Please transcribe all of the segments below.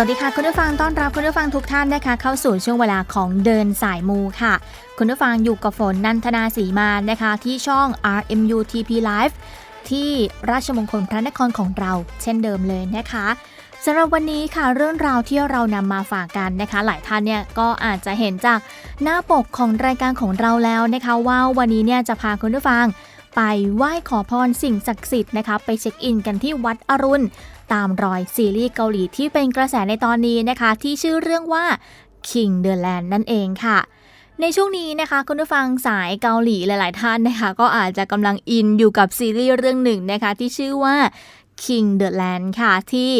วัสดีค่ะคุณผู้ฟังต้อนรับคุณผู้ฟังทุกท่านนะคะ เข้าสู่ช่วงเวลาของเดินสายมูค่ะ คุณผู้ฟังอยู่กับฝนนันทนาสีมานะคะ ที่ช่อง RMU TP Live ที่ราชมงคลพระนครของเราเช่นเดิมเลยนะคะสำหรับวันนี้ค่ะเรื่องราวที่เรานำมาฝากกันนะคะ หลายท่านเนี่ยก็อาจจะเห็นจากหน้าปกของรายการของเราแล้วนะคะ ว่าวันนี้เนี่ยจะพาคุณผู้ฟังไปไหว้ขอพรสิ่งศักดิ์สิทธิ์นะคะ ไปเช็คอินกันที่วัดอรุณ ตามรอยซีรีส์เกาหลีที่เป็นกระแสในตอนนี้นะคะ ที่ชื่อเรื่องว่า King the Land นั่นเองค่ะในช่วงนี้นะคะคุณผู้ฟังสายเกาหลีหลาย ๆ ท่านนะคะ ก็อาจจะกำลังอินอยู่กับซีรีส์เรื่องหนึ่งนะคะ ที่ชื่อว่า King the Land ค่ะ ที่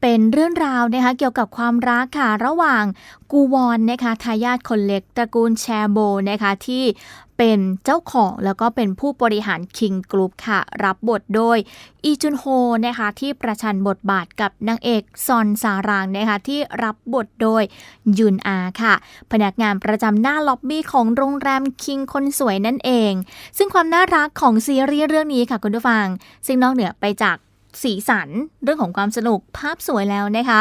เป็นเรื่องราวนะคะเกี่ยวกับความรักค่ะ ระหว่างกูวอนนะคะทายาทคนเล็กตระกูลแชโบนะคะที่เป็นเจ้าของแล้วก็เป็นผู้บริหาร King Group ค่ะ รับบทโดยอีจุนโฮนะคะที่ประชันบทบาทกับนางเอกซอนสารางนะคะที่รับบทโดยยุนอาค่ะ พนักงานประจำหน้าล็อบบี้ของโรงแรมคิงคนสวยนั่นเอง ซึ่งความน่ารักของซีรีส์เรื่องนี้ค่ะคุณผู้ฟัง ซึ่งนอกเหนือไปจาก สีสัน เรื่องของความสนุกภาพสวยแล้วนะคะ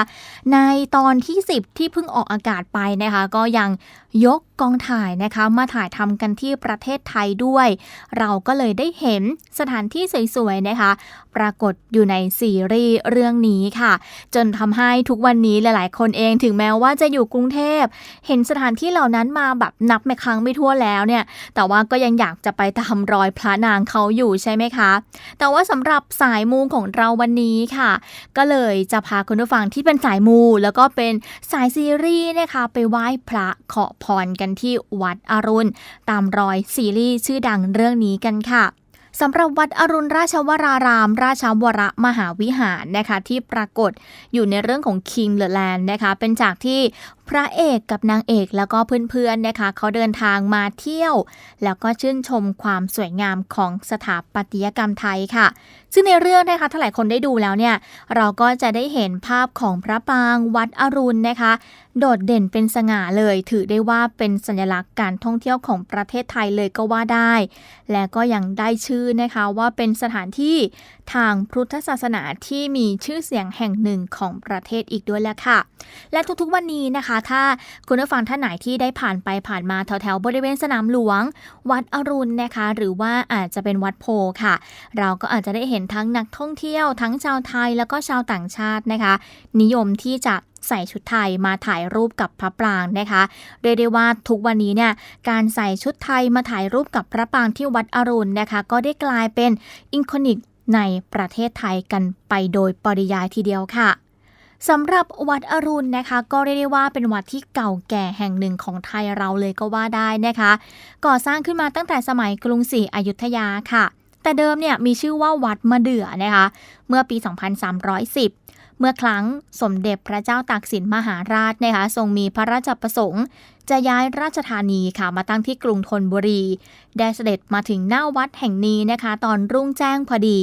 ในตอนที่ 10 ที่เพิ่งออกอากาศไปนะคะ ก็ยัง ยกกองถ่ายนะคะมาถ่ายทำกันที่ประเทศไทยด้วย เราก็เลยได้เห็นสถานที่สวยๆนะคะ ปรากฏอยู่ในซีรีส์เรื่องนี้ค่ะ จนทำให้ทุกวันนี้หลายๆ คนเองถึงแม้ว่าจะอยู่กรุงเทพ เห็นสถานที่เหล่านั้นมาแบบนับไม่ครั้งไม่ทั่วแล้วเนี่ย แต่ว่าก็ยังอยากจะไปตามรอยพระนางเขาอยู่ใช่ไหมคะ แต่ว่าสำหรับสายมูของเราวันนี้ค่ะ ก็เลยจะพาคุณผู้ฟังที่เป็นสายมู แล้วก็เป็นสายซีรีส์นะคะไปไหว้พระขอพรกันที่วัดอรุณ ตามรอยซีรีส์ชื่อดังเรื่องนี้กันค่ะสำหรับวัดอรุณราชวราราม ราชวรมหาวิหารนะคะที่ปรากฏอยู่ในเรื่องของ King the Land นะคะเป็นจากที่พระเอกกับนางเอกแล้วก็เพื่อนๆนะคะเขาเดินทางมาเที่ยว แล้วก็ชื่นชมความสวยงามของสถาปัตยกรรมไทยค่ะ ซึ่งในเรื่องนะคะถ้าหลายคนได้ดูแล้วเนี่ย เราก็จะได้เห็นภาพของพระปางวัดอรุณนะคะ โดดเด่นเป็นสง่าเลย ถือได้ว่าเป็นสัญลักษณ์การท่องเที่ยวของประเทศไทยเลยก็ว่าได้ และก็ยังได้ชื่อนะคะว่าเป็นสถานที่ทางพุทธศาสนาที่มีชื่อเสียงแห่งหนึ่งของประเทศอีกด้วยแหละค่ะ และทุกๆวันนี้นะคะถ้าคุณผู้ฟังท่านไหนที่ได้ผ่านไปผ่านมาแถวๆบริเวณสนามหลวง วัดอรุณนะคะ หรือว่าอาจจะเป็นวัดโพค่ะ เราก็อาจจะได้เห็นทั้งนักท่องเที่ยว ทั้งชาวไทยแล้วก็ชาวต่างชาตินะคะ นิยมที่จะใส่ชุดไทยมาถ่ายรูปกับพระปรางนะคะเรียกได้ว่าทุกวันนี้เนี่ยการใส่ชุดไทยมาถ่ายรูปกับพระปรางที่วัดอรุณนะคะ ก็ได้กลายเป็นอินคอนิกในประเทศไทยกันไปโดยปริยายทีเดียวค่ะ สำหรับวัดอรุณนะคะ ก็เรียกได้ว่าเป็นวัดที่เก่าแก่แห่งหนึ่งของไทยเราเลยก็ว่าได้นะคะ ก่อสร้างขึ้นมาตั้งแต่สมัยกรุงศรีอยุธยาค่ะ แต่เดิมเนี่ยมีชื่อว่าวัดมะเดื่อนะคะ เมื่อปี 2310 เมื่อครั้งสมเด็จพระเจ้าตากสินมหาราชนะคะทรงมีพระราชประสงค์ จะย้ายราชธานีค่ะมาตั้งที่กรุงธนบุรี ได้เสด็จมาถึงหน้าวัดแห่งนี้นะคะ ตอนรุ่งแจ้งพอดี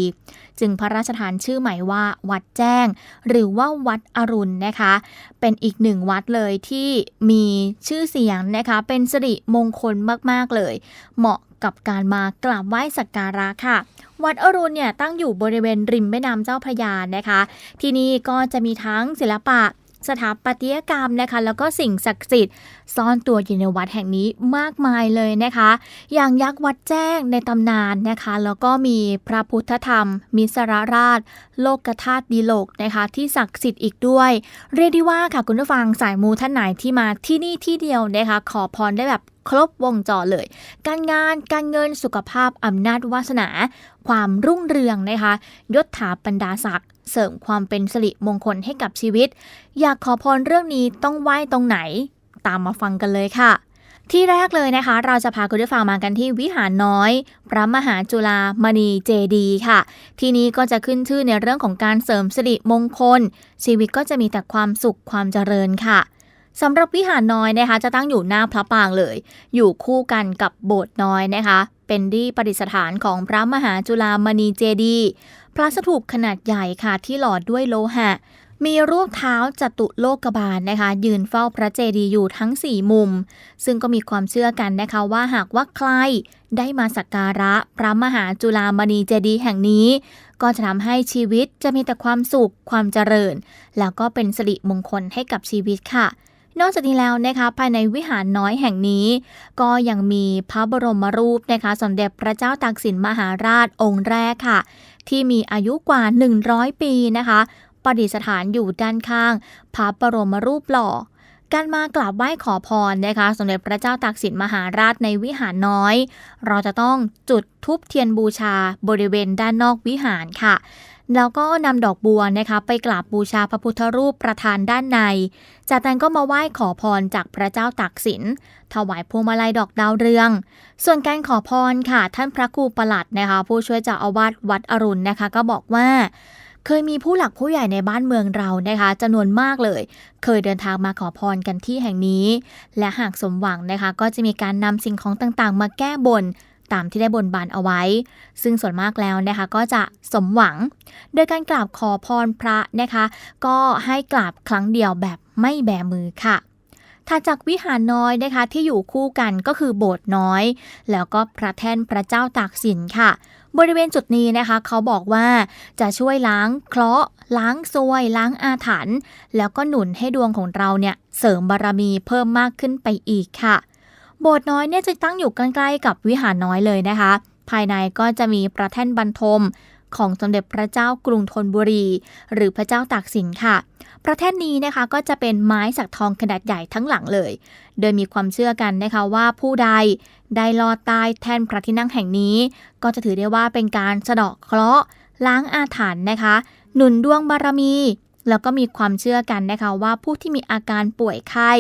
จึงพระราชทานชื่อใหม่ว่า วัดแจ้ง หรือว่าวัดอรุณนะคะ เป็นอีกหนึ่งวัดเลยที่มีชื่อเสียงนะคะ เป็นสิริมงคลมากๆเลย เหมาะ กับการมากราบไหว้สักการะค่ะ วัดอรุณเนี่ยตั้งอยู่บริเวณริมแม่น้ำเจ้าพระยานะคะ ที่นี่ก็จะมีทั้งศิลปะสถาปัตยกรรมนะคะ แล้วก็สิ่งศักดิ์สิทธิ์ซ่อนตัวอยู่ในวัดแห่งนี้มากมายเลยนะคะ อย่างยักษ์วัดแจ้งในตำนานนะคะ แล้วก็มีพระพุทธธรรม มิสรราช โลกธาตุดีโลกนะคะ ที่ศักดิ์สิทธิ์อีกด้วย เรียกได้ว่าค่ะคุณผู้ฟังสายมูท่านไหนที่มาที่นี่ที่เดียวนะคะ ขอพรได้แบบ ครบวงจรเลย การงานการเงินสุขภาพอำนาจวาสนา ความรุ่งเรืองนะคะยศถาบรรดาศักดิ์เสริมความเป็นสิริมงคลให้กับชีวิต อยากขอพรเรื่องนี้ต้องไหว้ตรงไหน ตามมาฟังกันเลยค่ะที่แรกเลยนะคะ เราจะพาคุณผู้ฟังมากันที่วิหารน้อย พระมหาจุฬามณีเจดีค่ะ ที่นี้ก็จะขึ้นชื่อในเรื่องของการเสริมสิริมงคล ชีวิตก็จะมีแต่ความสุขความเจริญค่ะ สำหรับวิหารน้อยนะคะ จะตั้งอยู่หน้าพระปรางเลย อยู่คู่กันกับโบสถ์น้อยนะคะ เป็นที่ประดิษฐานของพระมหาจุฬามณีเจดีย์พระสถูปขนาดใหญ่ค่ะที่หล่อด้วยโลหะ มีรูปเท้าจตุโลกบาลนะคะ ยืนเฝ้าพระเจดีย์อยู่ทั้ง 4 มุม ซึ่งก็มีความเชื่อกันนะคะว่าหากว่าใครได้มาสักการะพระมหาจุฬามณีเจดีย์แห่งนี้ ก็จะทำให้ชีวิตจะมีแต่ความสุขความเจริญ แล้วก็เป็นสิริมงคลให้กับชีวิตค่ะ นอกจากนี้แล้วนะคะภายในวิหารน้อยแห่งนี้ ก็ยังมีพระบรมรูปนะคะสมเด็จพระเจ้าตากสินมหาราชองค์แรกค่ะ ที่มีอายุกว่า 100 ปีนะคะประดิษฐานอยู่ด้านข้าง พระบรมรูปหล่อการมากราบไหว้ขอพรนะคะ สมเด็จพระเจ้าตากสินมหาราชในวิหารน้อย เราจะต้องจุดทุบเทียนบูชาบริเวณด้านนอกวิหารค่ะ แล้วก็นำดอกบัวนะคะไปกราบบูชาพระพุทธรูปประธานด้านใน จากนั้นก็มาไหว้ขอพรจากพระเจ้าตากสิน ถวายพวงมาลัยดอกดาวเรือง ส่วนการขอพรค่ะ ท่านพระครูประหลัดนะคะ ผู้ช่วยเจ้าอาวาสวัดอรุณนะคะ ก็บอกว่าเคยมีผู้หลักผู้ใหญ่ในบ้านเมืองเรานะคะจำนวนมากเลย เคยเดินทางมาขอพรกันที่แห่งนี้ และหากสมหวังนะคะ ก็จะมีการนำสิ่งของต่างๆ มาแก้บน ตามที่ได้บนบานเอาไว้ ซึ่งส่วนมากแล้วนะคะก็จะสมหวัง โดยการกราบขอพรพระนะคะ ก็ให้กราบครั้งเดียวแบบไม่แบมือค่ะถัดจากวิหารน้อยนะคะที่อยู่คู่กันก็คือโบสถ์น้อย แล้วก็พระแท่นพระเจ้าตากสินค่ะ บริเวณจุดนี้นะคะ เขาบอกว่าจะช่วยล้างเคราะห์ล้างซวย ล้างอาถรรพ์แล้วก็หนุนให้ดวงของเราเนี่ยเสริมบารมีเพิ่มมากขึ้นไปอีกค่ะ โบสถ์น้อยเนี่ยจะตั้งอยู่ใกล้ๆกับวิหารน้อยเลยนะคะ ภายในก็จะมีพระแท่นบรรทมของสมเด็จพระเจ้ากรุงธนบุรี หรือพระเจ้าตากสินค่ะพระแท่นนี้นะคะก็จะเป็นไม้สักทองขนาดใหญ่ทั้งหลังเลย โดยมีความเชื่อกันนะคะว่าผู้ใดได้ลอดใต้แท่นพระที่นั่งแห่งนี้ ก็จะถือได้ว่าเป็นการสะเดาะเคราะห์ล้างอาถรรพ์นะคะ หนุนดวงบารมี แล้วก็มีความเชื่อกันนะคะว่าผู้ที่มีอาการป่วยไข้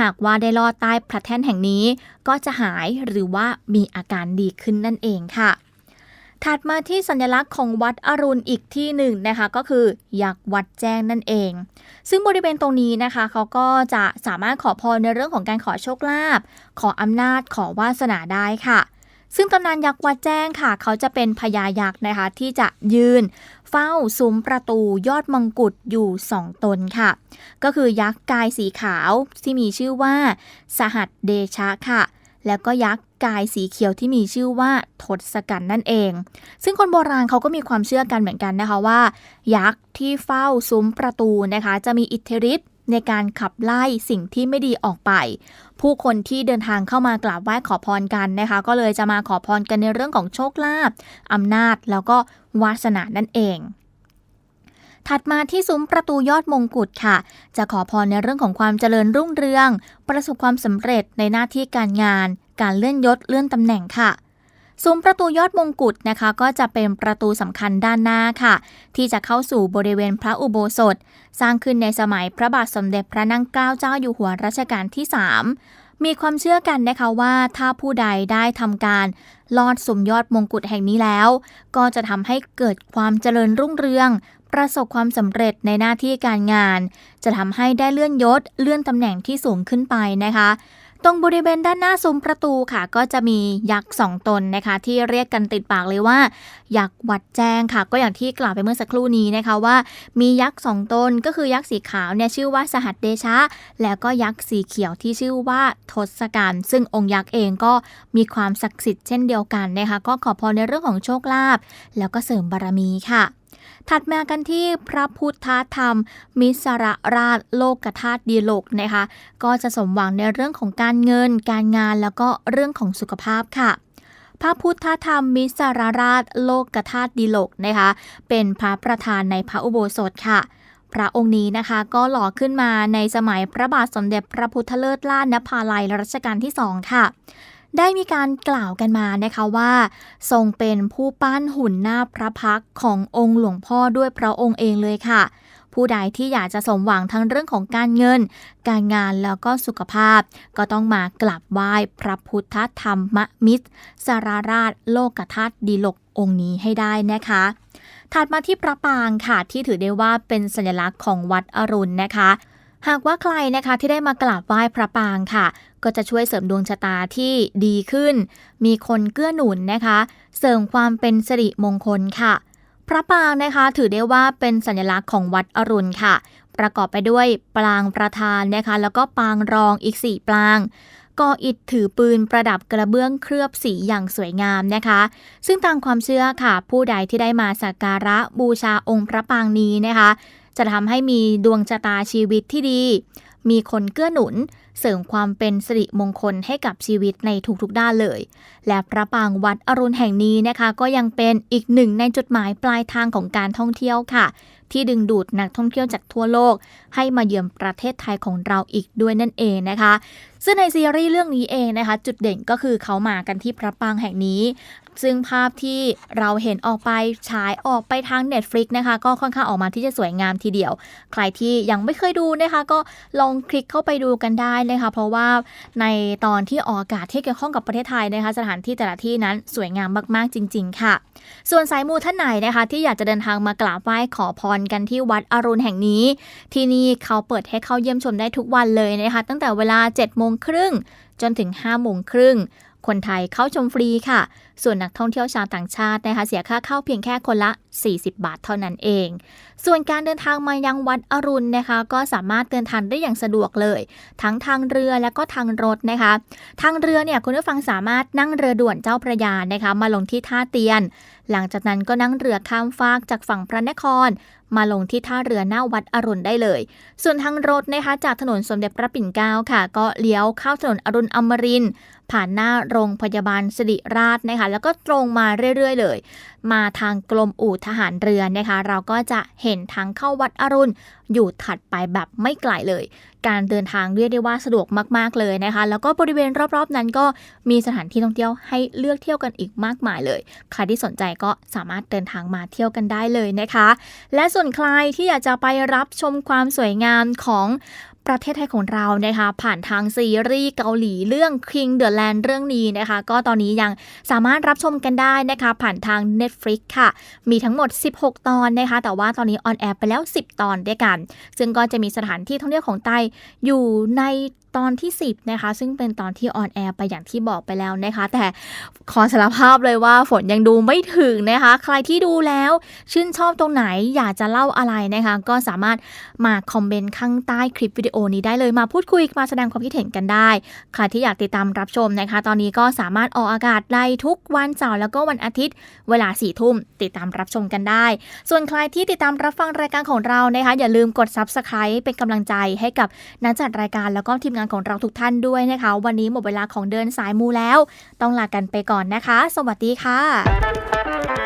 หากว่าได้ลอดใต้พระแท่นแห่งนี้ ก็จะหายหรือว่ามีอาการดีขึ้นนั่นเองค่ะ ถัดมาที่สัญลักษณ์ของวัดอรุณอีกที่หนึ่งนะคะ ก็คือยักษ์วัดแจ้งนั่นเอง ซึ่งบริเวณตรงนี้นะคะเขาก็จะสามารถขอพรในเรื่องของการขอโชคลาภขออำนาจขอวาสนาได้ค่ะ ซึ่งตำนานยักษ์วัดแจ้งค่ะ เขาจะเป็นพญายักษ์นะคะ ที่จะยืนเฝ้าซุ้มประตูยอดมงกุฎอยู่2ตนค่ะ ก็คือยักษ์กายสีขาวที่มีชื่อว่า สหัสเดชะค่ะ แล้วก็ยักษ์กายสีเขียวที่มีชื่อว่าทศกัณฐ์นั่นเอง ซึ่งคนโบราณเขาก็มีความเชื่อกันเหมือนกันนะคะว่า ยักษ์ที่เฝ้าซุ้มประตูนะคะ จะมีอิทธิฤทธิ์ ในการขับไล่สิ่งที่ไม่ดีออกไป ผู้คนที่เดินทางเข้ามากราบไหว้ขอพรกันนะคะ ก็เลยจะมาขอพรกันในเรื่องของโชคลาภอำนาจแล้วก็วาสนานั่นเองถัดมาที่ซุ้มประตูยอดมงกุฎค่ะ จะขอพรในเรื่องของความเจริญรุ่งเรือง ประสบความสำเร็จในหน้าที่การงาน การเลื่อนยศเลื่อนตำแหน่งค่ะ ซุ้มประตูยอดมงกุฎนะคะก็จะเป็นประตูสำคัญด้านหน้าค่ะ ที่จะเข้าสู่บริเวณพระอุโบสถ สร้างขึ้นในสมัยพระบาทสมเด็จพระนั่งเกล้าเจ้าอยู่หัวรัชกาลที่ 3 มีความเชื่อกันนะคะว่าถ้าผู้ใดได้ทำการลอดสุมยอดมงกุฎแห่งนี้แล้ว ก็จะทำให้เกิดความเจริญรุ่งเรืองประสบความสำเร็จในหน้าที่การงาน จะทำให้ได้เลื่อนยศเลื่อนตำแหน่งที่สูงขึ้นไปนะคะ ตรงบริเวณด้านหน้าซุ้มประตูค่ะ ก็จะมียักษ์สองตนนะคะ ที่เรียกกันติดปากเลยว่ายักษ์วัดแจ้งค่ะ ก็อย่างที่กล่าวไปเมื่อสักครู่นี้นะคะว่า มียักษ์สองตนก็คือยักษ์สีขาวเนี่ยชื่อว่าสหัสเดชะ แล้วก็ยักษ์สีเขียวที่ชื่อว่าทศกัณฐ์ซึ่งองค์ยักษ์เองก็มีความศักดิ์สิทธิ์เช่นเดียวกันนะคะ ก็ขอพรในเรื่องของโชคลาภแล้วก็เสริมบารมีค่ะ ถัดมากันที่พระพุทธธรรม มิสรราชโลกธาตุดีโลกนะคะ ก็จะสมหวังในเรื่องของการเงิน การงานแล้วก็เรื่องของสุขภาพค่ะพระพุทธธรรมมิสรราชโลกธาตุดีโลกนะคะ เป็นพระประธานในพระอุโบสถค่ะ พระองค์นี้นะคะก็หล่อขึ้นมาในสมัยพระบาทสมเด็จพระพุทธเลิศล่านภาลัยรัชกาลที่สองค่ะ ได้มีการกล่าวกันมานะคะว่า ทรงเป็นผู้ปั้นหุ่นหน้าพระพักขององค์หลวงพ่อด้วยพระองค์เองเลยค่ะ ผู้ใดที่อยากจะสมหวังทั้งเรื่องของการเงิน การงานแล้วก็สุขภาพ ก็ต้องมากราบไหว้พระพุทธธรรมมิตรสารราชโลกธาตุดีลกองค์นี้ให้ได้นะคะถัดมาที่พระปางค่ะที่ถือได้ว่าเป็นสัญลักษณ์ของวัดอรุณนะคะ หากว่าใครนะคะที่ได้มากราบไหว้พระปางค่ะ ก็จะช่วยเสริมดวงชะตาที่ดีขึ้น มีคนเกื้อหนุนนะคะ เสริมความเป็นสิริมงคลค่ะ พระปางนะคะถือได้ว่าเป็นสัญลักษณ์ของวัดอรุณค่ะ ประกอบไปด้วยปรางประธานนะคะ แล้วก็ปางรองอีก 4ปรางก่ออิฐถือปืนประดับกระเบื้องเคลือบสีอย่างสวยงามนะคะ ซึ่งตามความเชื่อค่ะ ผู้ใดที่ได้มาสักการะบูชาองค์พระปางนี้นะคะ จะทำให้มีดวงชะตาชีวิตที่ดี มีคนเกื้อหนุน เสริมความเป็นสิริมงคลให้กับชีวิตในทุกๆด้านเลย และพระปางวัดอรุณแห่งนี้นะคะ ก็ยังเป็นอีกหนึ่งในจุดหมายปลายทางของการท่องเที่ยวค่ะ ที่ดึงดูดนักท่องเที่ยวจากทั่วโลก ให้มาเยือนประเทศไทยของเราอีกด้วยนั่นเองนะคะซึ่งในซีรีส์เรื่องนี้เองนะคะ จุดเด่นก็คือเขามากันที่พระปางแห่งนี้ ซึ่งภาพที่เราเห็นออกไปฉายออกไปทาง Netflix นะคะ ก็ค่อนข้างออกมาที่จะสวยงามทีเดียว ใครที่ยังไม่เคยดูนะคะ ก็ลองคลิกเข้าไปดูกันได้นะคะ เพราะว่าในตอนที่ออกอากาศที่เกี่ยวข้องกับประเทศไทยนะคะ สถานที่แต่ละที่นั้นสวยงามมากๆจริง ๆ ค่ะ ส่วนสายมูท่านไหนนะคะ ที่อยากจะเดินทางมากราบไหว้ขอพรกันที่วัดอรุณแห่งนี้ ที่นี่เขาเปิดให้เข้าเยี่ยมชมได้ทุกวันเลยนะคะ ตั้งแต่เวลา7โมงครึ่งจนถึง5โมงครึ่ง คนไทยเข้าชมฟรีค่ะ ส่วนนักท่องเที่ยวชาวต่างชาตินะคะเสียค่าเข้าเพียงแค่คนละ 40 บาทเท่านั้นเอง ส่วนการเดินทางมายังวัดอรุณนะคะ ก็สามารถเดินทางได้อย่างสะดวกเลย ทั้งทางเรือและก็ทางรถนะคะ ทางเรือเนี่ยคุณผู้ฟังสามารถนั่งเรือด่วนเจ้าพระยานะคะ มาลงที่ท่าเตียน หลังจากนั้นก็นั่งเรือข้ามฟากจากฝั่งพระนครมาลงที่ท่าเรือหน้าวัดอรุณได้เลย ส่วนทางรถนะคะจากถนนสมเด็จพระปิ่นเกล้าค่ะ ก็เลี้ยวเข้าถนนอรุณอมริน ผ่านหน้าโรงพยาบาลสิริราชนะคะ แล้วก็ตรงมาเรื่อยๆ เลย มาทางกรมอู่ทหารเรือนะคะ เราก็จะเห็นทางเข้าวัดอรุณ อยู่ถัดไปแบบไม่ไกลเลย การเดินทางเรียกได้ว่าสะดวกมากๆเลยนะคะ แล้วก็บริเวณรอบๆ นั้นก็มีสถานที่ท่องเที่ยวให้เลือกเที่ยวกันอีกมากมายเลย ใครที่สนใจก็สามารถเดินทางมาเที่ยวกันได้เลยนะคะ และส่วนใครที่อยากจะไปรับชมความสวยงามของ ประเทศไทยของเรานะคะ ผ่านทางซีรีส์เกาหลีเรื่อง King the Land เรื่องนี้นะคะ ก็ตอนนี้ยังสามารถรับชมกันได้นะคะ ผ่านทาง Netflix ค่ะ มีทั้งหมด 16 ตอนนะคะ แต่ว่าตอนนี้ออนแอร์ไปแล้ว 10 ตอนด้วยกัน ซึ่งก็จะมีสถานที่ท่องเที่ยวของไต้อยู่ในตอนที่ 10 นะคะ ซึ่งเป็นตอนที่ออนแอร์ไปอย่างที่บอกไปแล้วนะคะ แต่ขอสารภาพเลยว่าฝนยังดูไม่ถึงนะคะ ใครที่ดูแล้วชื่นชอบตรงไหนอยากจะเล่าอะไรนะคะ ก็สามารถมาคอมเมนต์ข้างใต้คลิปวิดีโอนี้ได้เลยมาพูดคุยมาแสดงความคิดเห็นกันได้ใครที่อยากติดตามรับชมนะคะ ตอนนี้ก็สามารถออกอากาศได้ทุกวันเสาร์แล้วก็วันอาทิตย์ เวลา4ี่ทุ่มติดตามรับชมกันได้ ส่วนใครที่ติดตามรับฟังรายการของเรานะคะ อย่าลืมกด Subscribe เป็นกำลังใจให้กับนักจัดรายการแล้วก็ทีมงานของเราทุกท่านด้วยนะคะ วันนี้หมดเวลาของเดินสายมูแล้ว ต้องลากันไปก่อนนะคะ สวัสดีค่ะ